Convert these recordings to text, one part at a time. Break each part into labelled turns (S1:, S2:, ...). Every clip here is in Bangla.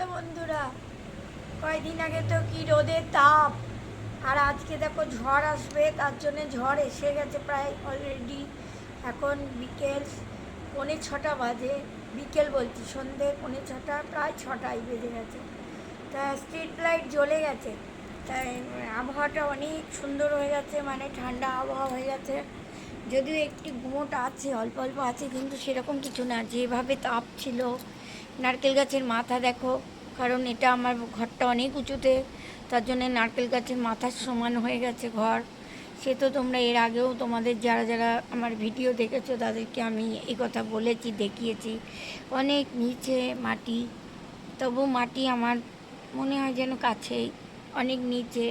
S1: বন্ধুরা, কয়দিন আগে তো কি রোদের তাপ? আর আজকে দেখো ঝড় আসবে, তার জন্য ঝড় এসে গেছে প্রায় অলরেডি এখন বিকেল পৌনে ছটা বাজে, বিকেল বলছি, সন্ধে পৌনে ছটা, প্রায় ছটায় বেজে গেছে। তা স্ট্রিট লাইট জ্বলে গেছে, তাই আবহাওয়াটা অনেক সুন্দর হয়ে গেছে মানে ঠান্ডা আবহাওয়া হয়ে গেছে। যদিও একটি গুমোট আছে, অল্প অল্প আছে, কিন্তু সেরকম কিছু না। যেভাবে তাপ ছিল নারকেল গাছের মাথা দেখো, কারণ এটা আমার ঘরটা অনেক উঁচুতে, তার জন্য নারকেল গাছের মাথার সমান হয়ে গেছে ঘর। সে তো তোমরা এর আগেও তোমাদের যারা যারা আমার ভিডিও দেখেছ, তাদেরকে আমি এই কথা বলেছি, দেখিয়েছি। অনেক নিচে মাটি, তবু মাটি আমার মনে হয় যেন কাছেই, অনেক নিচে।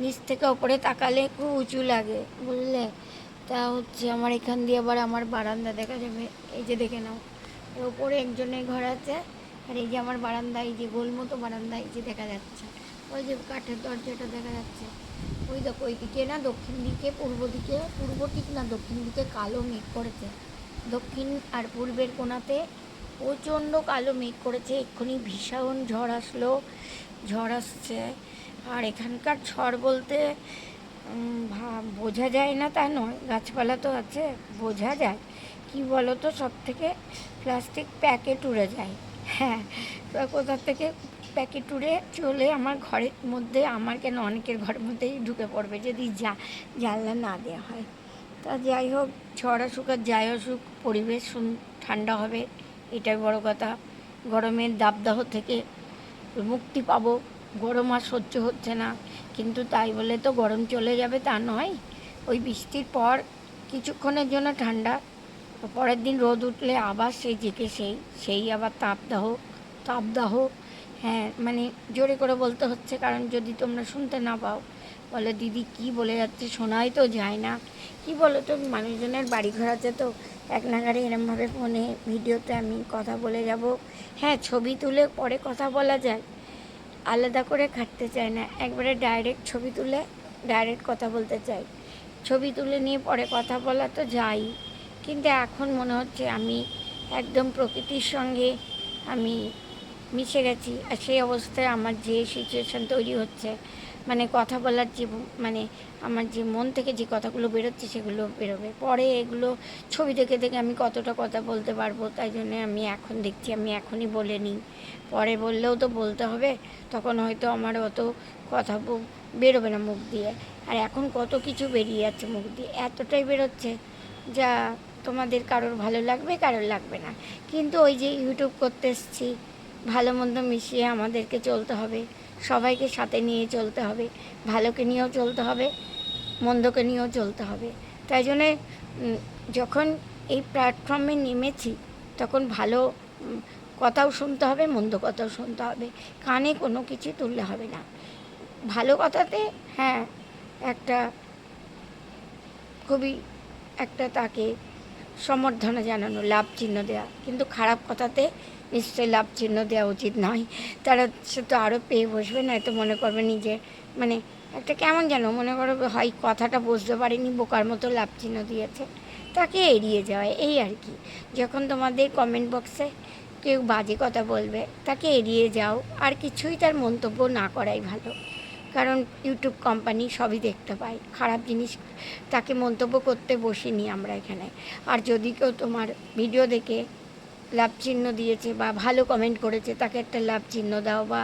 S1: নিচ থেকে ওপরে তাকালে খুব উঁচু লাগে, বুঝলে? তা হচ্ছে আমার এখান দিয়ে আবার আমার বারান্দা দেখা যাবে, এই যে দেখে নাও। ওপরে একজনের ঘর আছে। আর এই যে আমার বারান্দা, এই যে গোল মতো বারান্দা, এই যে দেখা যাচ্ছে। ওই যে কাঠের দরজাটা দেখা যাচ্ছে। ওই দেখো, ওই দিকে না, দক্ষিণ দিকে, পূর্ব দিকে, পূর্ব ঠিক না, দক্ষিণ দিকে কালো মেঘ করেছে। দক্ষিণ আর পূর্বের কোণাতে প্রচণ্ড কালো মেঘ করেছে। এক্ষুনি ভীষণ ঝড় আসলো, ঝড় আসছে। আর এখানকার ঝড় বলতে বোঝা যায় না তা নয়। গাছপালা তো আছে, বোঝা যায়। কি বলো তো সব থেকে প্লাস্টিক প্যাকেট উড়ে যায়। হ্যাঁ কোথা থেকে প্যাকেট উড়ে চলে আমার ঘরের মধ্যে, আমার কেন অনেকের ঘরের মধ্যেই ঢুকে পড়বে যদি যা, জানলা না দেওয়া হয়। তা যাই হোক, ঝড় আসুক আর যাই আসুক, পরিবেশ ঠান্ডা হবে, এটাই বড় কথা। গরমের দাবদাহ থেকে মুক্তি পাবো, গরম আর সহ্য হচ্ছে না। কিন্তু তাই বলে তো গরম চলে যাবে তা নয়। ওই বৃষ্টির পর কিছুক্ষণের জন্য ঠান্ডা পরের দিন রোদ উঠলে আবার সেই জেকে সেই সেই আবার তাপদাহ তাপদাহ হ্যাঁ মানে জোরে করে বলতে হচ্ছে। কারণ যদি তোমরা শুনতে না পাও, বলে, দিদি, কি বলে যাচ্ছে? শোনাই তো যায় না। কি বলো তো, মানুষজনের বাড়ি ঘর আছে তো, এক নাগারে এরমভাবে ফোনে ভিডিওতে আমি কথা বলে যাব। হ্যাঁ ছবি তুলে পরে কথা বলা যায়। আলাদা করে খাটতে চায় না। একবারে ডাইরেক্ট ছবি তুলে ডাইরেক্ট কথা বলতে চাই ছবি তুলে নিয়ে পরে কথা বলা তো যাই কিন্তু এখন মনে হচ্ছে আমি একদম প্রকৃতির সঙ্গে আমি মিশে গেছি। আর সেই অবস্থায় আমার যে সিচুয়েশান তৈরি হচ্ছে মানে কথা বলার যে মানে আমার যে মন থেকে যে কথাগুলো বেরোচ্ছে সেগুলো বেরোবে। পরে এগুলো ছবি দেখে দেখে আমি কতটা কথা বলতে পারব, তাই জন্যে আমি এখন দেখছি, আমি এখনই বলে নিই। পরে বললেও তো বলতে হবে, তখন হয়তো আমার অত কথা বেরোবে না মুখ দিয়ে। আর এখন কত কিছু বেরিয়ে যাচ্ছে মুখ দিয়ে। এতটাই বেরোচ্ছে যা তোমাদের কারোর ভালো লাগবে, কারোর লাগবে না। কিন্তু ওই যে ইউটিউব করতে এসছি, ভালো মন্দ মিশিয়ে আমাদেরকে চলতে হবে। সবাইকে সাথে নিয়ে চলতে হবে, ভালোকে নিয়েও চলতে হবে, মন্দকে নিয়েও চলতে হবে। তাই জন্যে যখন এই প্ল্যাটফর্মে নেমেছি, তখন ভালো কথাও শুনতে হবে, মন্দ কথাও শুনতে হবে। কানে কোনো কিছু তুললে হবে না। ভালো কথাতে হ্যাঁ একটা খুবই একটা তাকে সম্বর্ধনা জানানো, লাভ চিহ্ন দেওয়া কিন্তু খারাপ কথাতে নিশ্চয়ই লাভ চিহ্ন দেওয়া উচিত নয়। তারা সে তো আরও পেয়ে বসবে না তো মনে করবে নিজে মানে একটা কেমন যেন মনে করবে হয় কথাটা বুঝতে পারিনি, বোকার মতো লাভ চিহ্ন দিয়েছে। তাকে এড়িয়ে যাওয়া, এই আর কি। যখন তোমাদের কমেন্ট বক্সে কেউ বাজে কথা বলবে, তাকে এড়িয়ে যাও, আর কিছুই তার মন্তব্য না করাই ভালো। কারণ ইউটিউব কোম্পানি সবই দেখতে পাই খারাপ জিনিস তাকে মন্তব্য করতে বসিনি আমরা এখানে। আর যদি কেউ তোমার ভিডিও দেখে লাভ চিহ্ন দিয়েছে বা ভালো কমেন্ট করেছে, তাকে একটা লাভ চিহ্ন দাও বা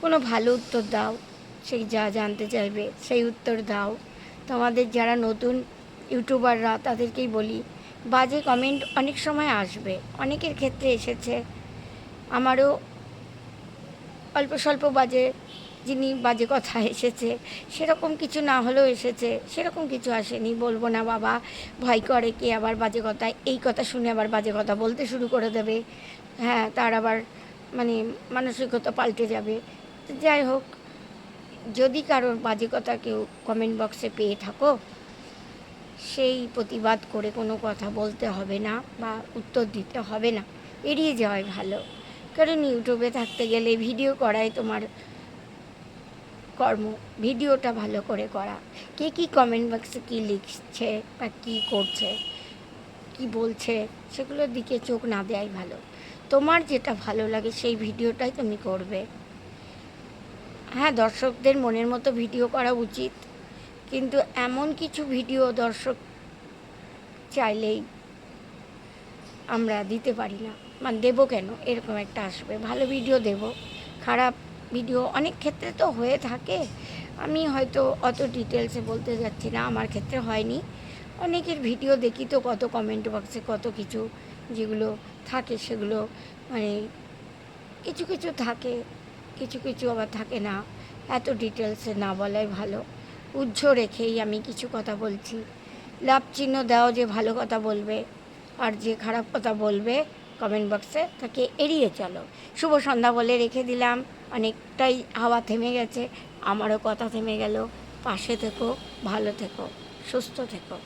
S1: কোনো ভালো উত্তর দাও, সেই যা জানতে চাইবে, সেই উত্তর দাও। তোমাদের যারা নতুন ইউটিউবাররা তাদেরকেই বলি, বাজে কমেন্ট অনেক সময় আসবে। অনেকের ক্ষেত্রে এসেছে। আমারও অল্প স্বল্প বাজে যিনি বাজে কথা এসেছে, সেরকম কিছু না হলেও এসেছে, সেরকম কিছু আসেনি, বলব না বাবা। ভয় করে কে আবার বাজে কথা, এই কথা শুনে আবার বাজে কথা বলতে শুরু করে দেবে। হ্যাঁ তার আবার মানে মানসিকতা পাল্টে যাবে। যাই হোক, যদি কারোর বাজে কথা কেউ কমেন্ট বক্সে পেয়ে থাকো, সেই প্রতিবাদ করে কোনো কথা বলতে হবে না বা উত্তর দিতে হবে না। এড়িয়ে যাওয়াই ভালো। কারণ ইউটিউবে থাকতে গেলে ভিডিও করাই তোমার কর্ম, ভিডিওটা ভালো করে করা। কে কী কমেন্ট বক্সে কী লিখছে বা কী করছে, কী বলছে, সেগুলোর দিকে চোখ না দেওয়াই ভালো। তোমার যেটা ভালো লাগে সেই ভিডিওটাই তুমি করবে। হ্যাঁ দর্শকদের মনের মতো ভিডিও করা উচিত। কিন্তু এমন কিছু ভিডিও দর্শক চাইলেই আমরা দিতে পারি না। মানে দেবো কেন? এরকম একটা আসবে। ভালো ভিডিও দেব, খারাপ ভিডিও অনেক ক্ষেত্রে তো হয়ে থাকে। আমি হয়তো অত ডিটেলসে বলতে যাচ্ছি না, আমার ক্ষেত্রে হয়নি। অনেকের ভিডিও দেখি তো কত কমেন্ট বক্সে কত কিছু যেগুলো থাকে সেগুলো মানে কিছু কিছু থাকে, কিছু কিছু আবার থাকে না। এত ডিটেলসে না বলাই ভালো। উজ্জ্ব রেখেই আমি কিছু কথা বলছি। লাভ চিহ্ন দাও যে ভালো কথা বলবে, আর যে খারাপ কথা বলবে কমেন্ট বক্সে তাকে এড়িয়ে চলো। শুভ সন্ধ্যা বলে রেখে দিলাম। অনেকটাই হাওয়া থেমে গেছে। আমারও কথা থেমে গেল। পাশে থেকো, ভালো থেকো, সুস্থ থেকো।